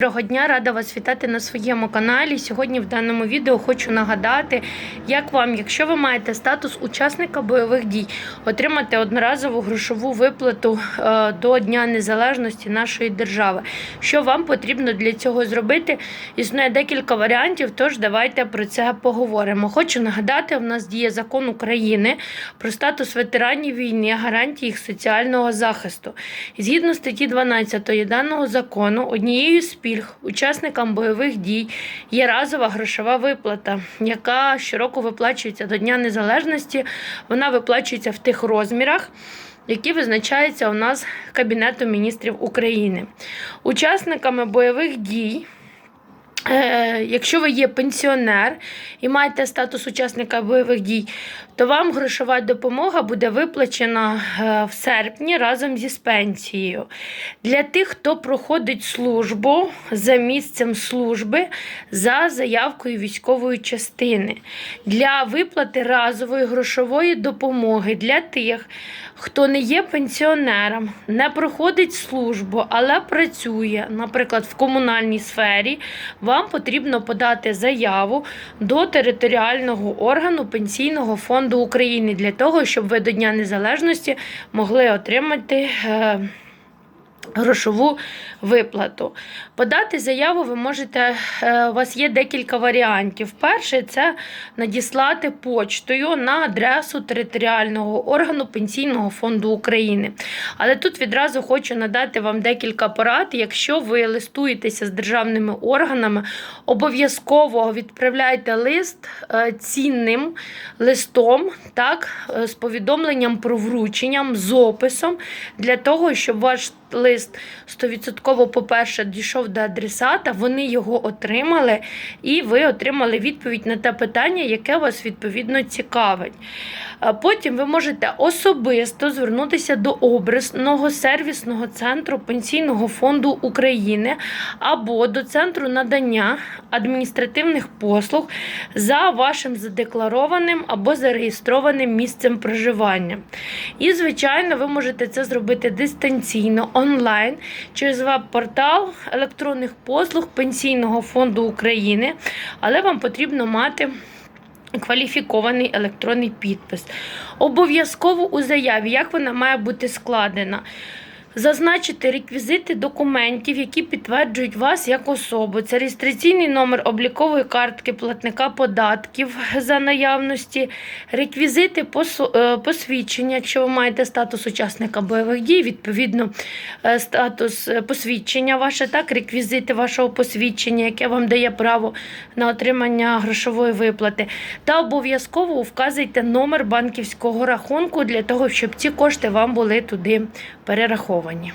Доброго дня, рада вас вітати на своєму каналі. Сьогодні в даному відео хочу нагадати, як вам, якщо ви маєте статус учасника бойових дій, отримати одноразову грошову виплату е, до Дня Незалежності нашої держави. Що вам потрібно для цього зробити? Існує декілька варіантів, тож давайте про це поговоримо. Хочу нагадати, в нас діє закон України про статус ветеранів війни, гарантії їх соціального захисту. Згідно статті 12 даного закону, однією з пільг учасникам бойових дій є разова грошова виплата, яка щороку виплачується до Дня Незалежності. Вона виплачується в тих розмірах. Які визначаються у нас Кабінетом міністрів України. Учасниками бойових дій Якщо ви є пенсіонер і маєте статус учасника бойових дій, то вам грошова допомога буде виплачена е, в серпні разом зі пенсією. Для тих, хто проходить службу за місцем служби за заявкою військової частини. Для виплати разової грошової допомоги для тих, хто не є пенсіонером, не проходить службу, але працює, наприклад, в комунальній сфері, вам потрібно подати заяву до територіального органу Пенсійного фонду України для того, щоб ви до Дня Незалежності могли отримати. Грошову виплату. Подати заяву ви можете, е, у вас є декілька варіантів. Перший це надіслати почтою на адресу територіального органу Пенсійного фонду України. Але тут відразу хочу надати вам декілька порад. Якщо ви листуєтеся з державними органами, обов'язково відправляйте лист е, цінним листом, так, е, з повідомленням про врученням, з описом, для того, щоб ваш лист 100% по-перше, дійшов до адресата, вони його отримали, і ви отримали відповідь на те питання, яке вас відповідно цікавить. Потім ви можете особисто звернутися до образного сервісного центру Пенсійного фонду України або до центру надання адміністративних послуг за вашим задекларованим або зареєстрованим місцем проживання. І, звичайно, ви можете це зробити дистанційно онлайн через веб-портал електронних послуг Пенсійного фонду України, але вам потрібно мати. Кваліфікований електронний підпис. Обов'язково у заяві, як вона має бути складена. Зазначити реквізити документів, які підтверджують вас як особу. Це реєстраційний номер облікової картки платника податків за наявності, реквізити е, посвідчення, якщо ви маєте статус учасника бойових дій, відповідно е, статус е, посвідчення ваше, так, реквізити вашого посвідчення, яке вам дає право на отримання грошової виплати. Та обов'язково вказуйте номер банківського рахунку для того, щоб ці кошти вам були туди перераховані враховані.